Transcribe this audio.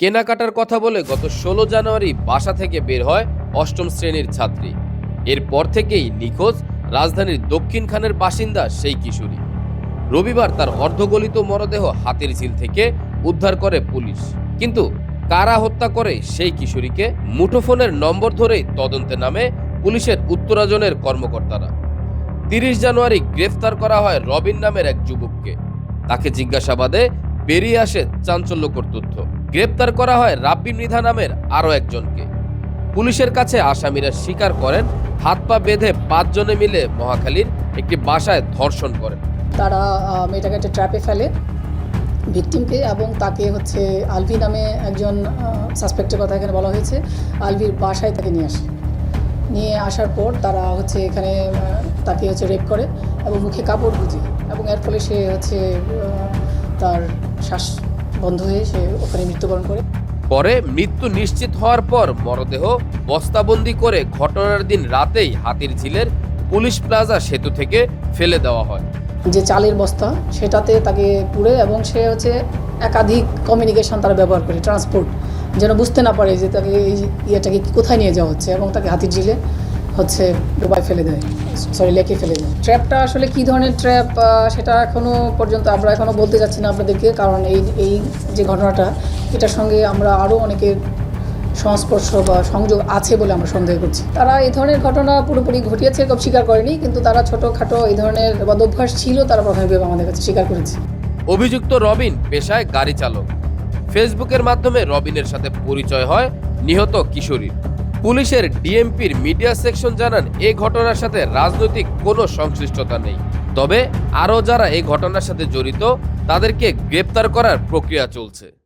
কেনাকাটার কথা বলে গত ষোলো জানুয়ারি বাসা থেকে বের হয় অষ্টম শ্রেণির ছাত্রী। এরপর থেকেই নিখোঁজ রাজধানীর দক্ষিণখানের বাসিন্দা সেই কিশোরী। রবিবার তার অর্ধগলিত মরদেহ হাতির ঝিল থেকে উদ্ধার করে পুলিশ। কিন্তু কারা হত্যা করে সেই কিশোরীকে মুঠোফোনের নম্বর ধরেই তদন্তে নামে পুলিশের উত্তরাজনের কর্মকর্তারা। তিরিশ জানুয়ারি গ্রেফতার করা হয় রবিন নামের এক যুবককে। তাকে জিজ্ঞাসাবাদে বেরিয়ে আসে চাঞ্চল্যকর তথ্য। গ্রেপ্তার করা হয় রাব্বি মৃধা নামের আরও একজনকে। পুলিশের কাছে আসামিরা স্বীকার করেন, হাত পা বেঁধে পাঁচজনে মিলে মহাখালীর একটি বাসায় ধর্ষণ করেন। তারা মেয়েটাকে একটা ট্র্যাপে ফেলে। ভিকটিমকে এবং তাকে হচ্ছে আলভি নামে একজন সাসপেক্টের কথা এখানে বলা হয়েছে। আলভির বাসায় তাকে নিয়ে আসে। নিয়ে আসার পর তারা হচ্ছে এখানে তাকে হচ্ছে রেপ করে এবং মুখে কাপড় গুঁজে। এবং এর ফলে সে হচ্ছে তার শ্বাস বন্ধ হয়ে সে ওখানে মৃত্যুবরণ করে। পরে মৃত্যু নিশ্চিত হওয়ার পর মরদেহ বস্তাবন্দি করে ঘটনার দিন রাতেই হাতির ঝিলের পুলিশ প্লাজা সেতু থেকে ফেলে দেওয়া হয়। যে চালের বস্তা সেটাতে তাকে পুড়ে এবং সে হচ্ছে একাধিক কমিউনিকেশন তারা ব্যবহার করে ট্রান্সপোর্ট যেন বুঝতে না পারে যে তাকে এই ইয়েটাকে কোথায় নিয়ে যাওয়া হচ্ছে এবং তাকে হাতির ঝিলে হচ্ছে ডুবাই ফেলে দেয় সরি লেকে ফেলে দেয়। ট্র্যাপটা আসলে কী ধরনের ট্র্যাপ সেটা এখনও পর্যন্ত আমরা এখনও বলতে যাচ্ছি না আপনাদেরকে, কারণ এই এই যে ঘটনাটা, এটার সঙ্গে আমরা আরও অনেকের সংস্পর্শ বা সংযোগ আছে বলে আমরা সন্দেহ করছি। তারা এই ধরনের ঘটনা পুরোপুরি ঘটিয়েছে কেউ স্বীকার করেনি, কিন্তু তারা ছোটোখাটো এই ধরনের বদভ্যাস ছিল, তারা প্রাথমিকভাবে আমাদের কাছে স্বীকার করেছে। অভিযুক্ত রবিন পেশায় গাড়ি চালক। ফেসবুকের মাধ্যমে রবিনের সাথে পরিচয় হয় নিহত কিশোরীর। পুলিশের ডিএমপির মিডিয়া সেকশন জানান, এ ঘটনার সাথে রাজনৈতিক কোনো সংশ্লিষ্টতা নেই। তবে আরও যারা এই ঘটনার সাথে জড়িত, তাদেরকে গ্রেপ্তার করার প্রক্রিয়া চলছে।